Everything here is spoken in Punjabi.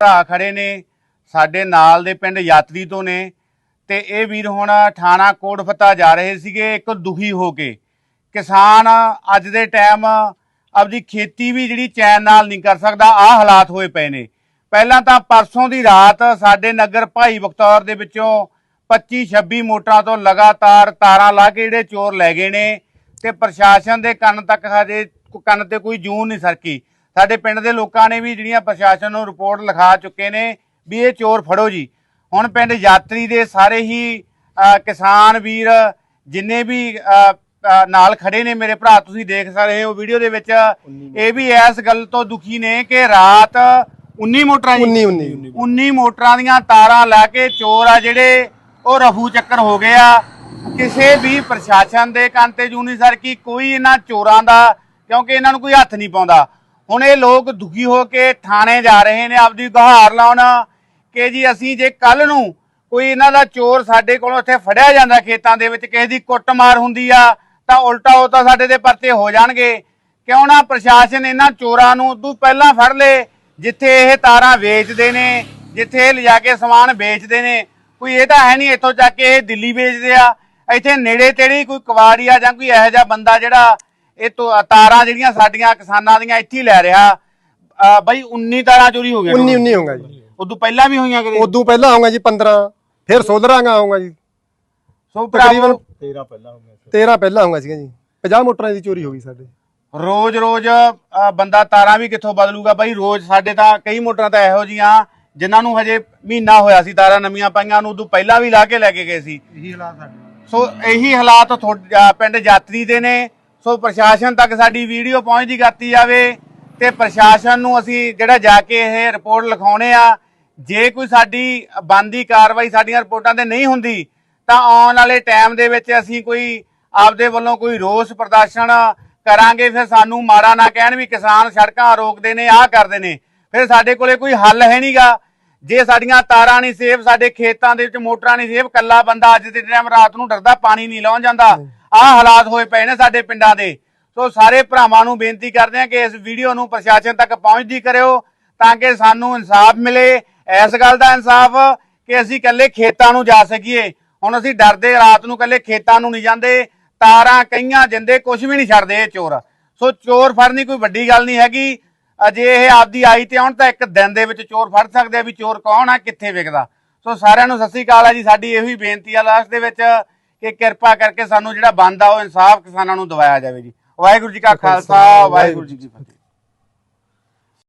ਭਰਾ ਖੜੇ ਨੇ, ਸਾਡੇ ਨਾਲ ਦੇ ਪਿੰਡ ਯਾਤਰੀ ਤੋਂ ਨੇ, ਤੇ ਇਹ ਵੀਰ ਹੁਣ ਥਾਣਾ ਕੋਟ ਫਤਾ ਜਾ ਰਹੇ ਸੀਗੇ, ਇੱਕ ਦੁਖੀ ਹੋ ਕੇ। ਕਿਸਾਨ ਅੱਜ ਦੇ ਟਾਈਮ ਆਪਦੀ ਖੇਤੀ ਵੀ ਜਿਹੜੀ ਚੈਨ ਨਾਲ ਨਹੀਂ ਕਰ ਸਕਦਾ ਆ ਹਾਲਾਤ ਹੋਏ ਪਏ ਨੇ। ਪਹਿਲਾਂ ਤਾਂ ਪਰਸੋਂ ਦੀ ਰਾਤ ਸਾਡੇ ਨਗਰ ਭਾਈ ਬਖਤੌਰ ਦੇ ਵਿੱਚੋਂ 25 26 ਮੋਟਰਾਂ ਤੋਂ ਲਗਾਤਾਰ ਤਾਰਾਂ ਲਾ ਕੇ ਜਿਹੜੇ ਚੋਰ ਲੈ ਗਏ ਨੇ, ਤੇ ਪ੍ਰਸ਼ਾਸਨ ਦੇ ਕੰਨ ਤੱਕ ਹਜੇ, ਕੰਨ ਤੇ ਕੋਈ ਜੂਨ ਨਹੀਂ ਸਰਕੀ। ਸਾਡੇ ਪਿੰਡ ਦੇ ਲੋਕਾਂ ਨੇ ਵੀ ਜਿਹੜੀਆਂ ਪ੍ਰਸ਼ਾਸਨ ਨੂੰ ਰਿਪੋਰਟ ਲਿਖਾ ਚੁੱਕੇ ਨੇ ਵੀ ਇਹ ਚੋਰ ਫੜੋ ਜੀ। ਹੁਣ ਪਿੰਡ ਯਾਤਰੀ ਦੇ ਸਾਰੇ ਹੀ ਕਿਸਾਨ ਵੀਰ ਜਿੰਨੇ ਵੀ ਨਾਲ ਖੜੇ ਨੇ ਮੇਰੇ ਭਰਾ ਤੁਸੀਂ ਦੇਖ ਸਕਦੇ ਹੋ ਵੀਡੀਓ ਦੇ ਵਿੱਚ। ਇਹ ਵੀ ਇਸ ਗੱਲ ਤੋਂ ਦੁਖੀ ਨੇ ਕਿ ਰਾਤ 19 ਮੋਟਰਾਂ ਜੀ 19 19 19 ਮੋਟਰਾਂ ਦੀਆਂ ਤਾਰਾਂ ਲੈ ਕੇ ਚੋਰ ਆ ਜਿਹੜੇ ਉਹ ਰਫੂ ਚੱਕਰ ਹੋ ਗਏ ਆ। ਕਿਸੇ ਵੀ ਪ੍ਰਸ਼ਾਸਨ ਦੇ ਕੰਨ ਤੇ ਜੂਨੀ ਸਰ ਕੀ ਕੋਈ ਇਹਨਾਂ ਚੋਰਾਂ ਦਾ ਕਿਉਂਕਿ ਇਹਨਾਂ ਨੂੰ ਕੋਈ ਹੱਥ ਨਹੀਂ ਪਾਉਂਦਾ। ਹੁਣ ਇਹ ਲੋਕ ਦੁਖੀ ਹੋ ਕੇ ਥਾਣੇ ਜਾ ਰਹੇ ਨੇ, ਆਪਦੀ ਗੁਹਾਰ ਲਾਉਣ ਕਿ ਜੀ ਅਸੀਂ ਜੇ ਕੱਲ ਨੂੰ ਕੋਈ ਇਹਨਾਂ ਦਾ ਚੋਰ ਸਾਡੇ ਕੋਲੋਂ ਇੱਥੇ ਫੜਿਆ ਜਾਂਦਾ ਖੇਤਾਂ ਦੇ ਵਿੱਚ, ਕਿਸੇ ਦੀ ਕੁੱਟਮਾਰ ਹੁੰਦੀ ਆ, ਤਾਂ ਉਲਟਾ ਉਹ ਤਾਂ ਸਾਡੇ ਦੇ ਪਰਚੇ ਹੋ ਜਾਣਗੇ। ਕਿਉਂ ਨਾ ਪ੍ਰਸ਼ਾਸਨ ਇਹਨਾਂ ਚੋਰਾਂ ਨੂੰ ਤੂੰ ਪਹਿਲਾਂ ਫੜ ਲੈ, ਜਿੱਥੇ ਇਹ ਤਾਰਾਂ ਵੇਚਦੇ ਨੇ, ਜਿੱਥੇ ਇਹ ਲਿਜਾ ਕੇ ਸਮਾਨ ਵੇਚਦੇ ਨੇ। ਕੋਈ ਇਹ ਤਾਂ ਹੈ ਨਹੀਂ ਇੱਥੋਂ ਚੱਕ ਕੇ ਇਹ ਦਿੱਲੀ ਵੇਚਦੇ ਆ। ਇੱਥੇ ਨੇੜੇ ਤੇੜੇ ਕੋਈ ਕਵਾੜੀਆ ਜਾਂ ਕੋਈ ਇਹੋ ਜਿਹਾ ਬੰਦਾ ਜਿਹੜਾ ਇਹ ਤੋਂ ਤਾਰਾਂ ਜਿਹੜੀਆਂ ਸਾਡੀਆਂ ਕਿਸਾਨਾਂ ਦੀਆਂ ਇੱਥੇ ਹੀ ਲੈ ਰਿਹਾ। ਬਈ 19 ਤਾਰਾਂ ਚੋਰੀ ਹੋ ਗਈਆਂ 19 19 ਹੋਊਗਾ ਜੀ। ਉਦੋਂ ਪਹਿਲਾਂ ਵੀ ਹੋਈਆਂ ਕਦੇ? ਉਦੋਂ ਪਹਿਲਾਂ ਆਉਂਗਾ ਜੀ 15 ਫਿਰ ਸੋਧਰਾਂਗਾ ਆਉਂਗਾ ਜੀ। ਸੋ ਤਕਰੀਬਨ ਭਰਾਵੋ 13 ਪਹਿਲਾਂ ਹੋ ਗਿਆ 13 ਪਹਿਲਾਂ ਆਉਂਗਾ ਸੀਗਾ ਜੀ। 50 ਮੋਟਰਾਂ ਦੀ ਚੋਰੀ ਹੋ ਗਈ ਸਾਡੇ। ਰੋਜ਼-ਰੋਜ਼ ਅਹ, ਬੰਦਾ ਤਾਰਾਂ ਵੀ ਕਿੱਥੋਂ ਬਦਲੂਗਾ? ਬਾਈ ਰੋਜ਼ ਸਾਡੇ ਤਾਂ ਕਈ ਮੋਟਰਾਂ ਤਾਂ ਇਹੋ ਜੀਆਂ ਜਿਨ੍ਹਾਂ ਨੂੰ ਹਜੇ ਮਹੀਨਾ ਹੋਇਆ ਸੀ ਤਾਰਾਂ ਨਵੀਆਂ ਪਾਈਆਂ ਨੂੰ ਉਦੋਂ ਪਹਿਲਾਂ ਵੀ ਲਾ ਕੇ ਲੈ ਕੇ ਗਏ ਸੀ। ਇਹੀ ਹਾਲਾਤ ਸਾਡੇ। ਸੋ ਇਹੀ ਹਾਲਾਤ ਪਿੰਡ ਯਾਤਰੀ ਦੇ ਨੇ। ਸੋ ਪ੍ਰਸ਼ਾਸਨ ਤੱਕ ਸਾਡੀ ਵੀਡੀਓ ਪਹੁੰਚਦੀ ਕਰਤੀ ਜਾਵੇ ਤੇ ਪ੍ਰਸ਼ਾਸਨ ਨੂੰ ਅਸੀਂ ਜਿਹੜਾ ਜਾ ਕੇ ਇਹ ਰਿਪੋਰਟ ਲਿਖਾਉਣੇ ਆ, ਜੇ ਕੋਈ ਸਾਡੀ ਬੰਦੀ ਕਾਰਵਾਈ ਸਾਡੀਆਂ ਰਿਪੋਰਟਾਂ ਤੇ ਨਹੀਂ ਹੁੰਦੀ, ਤਾਂ ਆਉਣ ਵਾਲੇ ਟਾਈਮ ਦੇ ਵਿੱਚ ਅਸੀਂ ਕੋਈ ਆਪਦੇ ਵੱਲੋਂ ਕੋਈ ਰੋਸ ਪ੍ਰਦਰਸ਼ਨ ਕਰਾਂਗੇ, ਫਿਰ ਸਾਨੂੰ ਮਾਰਾ ਨਾ ਕਹਿਣ ਵੀ ਕਿਸਾਨ ਸੜਕਾਂ ਰੋਕਦੇ ਨੇ, ਆਹ ਕਰਦੇ ਨੇ। ਫਿਰ ਸਾਡੇ ਕੋਲੇ ਕੋਈ ਹੱਲ ਹੈ ਨਹੀਂਗਾ ਜੇ ਸਾਡੀਆਂ ਤਾਰਾਂ ਨਹੀਂ ਸੇਫ, ਸਾਡੇ ਖੇਤਾਂ ਦੇ ਵਿੱਚ ਮੋਟਰਾਂ ਨਹੀਂ ਸੇਫ, ਕੱਲਾ ਬੰਦਾ ਅੱਜ ਦੇ ਟਾਈਮ ਰਾਤ ਨੂੰ ਡਰਦਾ, ਪਾਣੀ ਨਹੀਂ ਲਾਉਣ ਜਾਂਦਾ। ਆਹ ਹਾਲਾਤ ਹੋਏ ਪਏ ਨੇ ਸਾਡੇ ਪਿੰਡਾਂ ਦੇ। ਸੋ ਸਾਰੇ ਭਰਾਵਾਂ ਨੂੰ ਬੇਨਤੀ ਕਰਦੇ ਹਾਂ ਕਿ ਇਸ ਵੀਡੀਓ ਨੂੰ ਪ੍ਰਸ਼ਾਸਨ ਤੱਕ ਪਹੁੰਚਦੀ ਕਰਿਓ ਤਾਂ ਕਿ ਸਾਨੂੰ ਇਨਸਾਫ ਮਿਲੇ। ਇਸ ਗੱਲ ਦਾ ਇਨਸਾਫ ਕਿ ਅਸੀਂ ਇਕੱਲੇ ਖੇਤਾਂ ਨੂੰ ਜਾ ਸਕੀਏ। ਹੁਣ ਅਸੀਂ ਡਰਦੇ ਰਾਤ ਨੂੰ ਇਕੱਲੇ ਖੇਤਾਂ ਨੂੰ ਨਹੀਂ ਜਾਂਦੇ। ਤਾਰਾਂ ਕਈਆਂ ਜਿੰਦੇ ਕੁਝ ਵੀ ਨਹੀਂ ਛੱਡਦੇ ਇਹ ਚੋਰ। ਸੋ ਚੋਰ ਫੜਨੀ ਕੋਈ ਵੱਡੀ ਗੱਲ ਨਹੀਂ ਹੈਗੀ। ਅਜੇ ਇਹ ਆਪਦੀ ਆਈ ਤੇ ਆਉਣ ਤਾਂ ਇੱਕ ਦਿਨ ਦੇ ਵਿੱਚ ਚੋਰ ਫੜ ਸਕਦੇ ਆ ਵੀ ਚੋਰ ਕੌਣ ਆ, ਕਿੱਥੇ ਵਿਕਦਾ। ਸੋ ਸਾਰਿਆਂ ਨੂੰ ਸਤਿ ਸ੍ਰੀ ਅਕਾਲ ਆ ਜੀ। ਸਾਡੀ ਇਹੋ ਹੀ ਬੇਨਤੀ ਆ ਲਾਸਟ ਦੇ ਵਿੱਚ। ਕਿ ਕਿਰਪਾ ਕਰਕੇ ਸਾਨੂੰ ਜਿਹੜਾ ਬਣਦਾ ਉਹ ਇਨਸਾਫ ਕਿਸਾਨਾਂ ਨੂੰ ਦਿਵਾਇਆ ਜਾਵੇ ਜੀ। ਵਾਹਿਗੁਰੂ ਜੀ ਕਾ ਖਾਲਸਾ ਵਾਹਿਗੁਰੂ ਜੀ ਕੀ ਫਤਿਹ।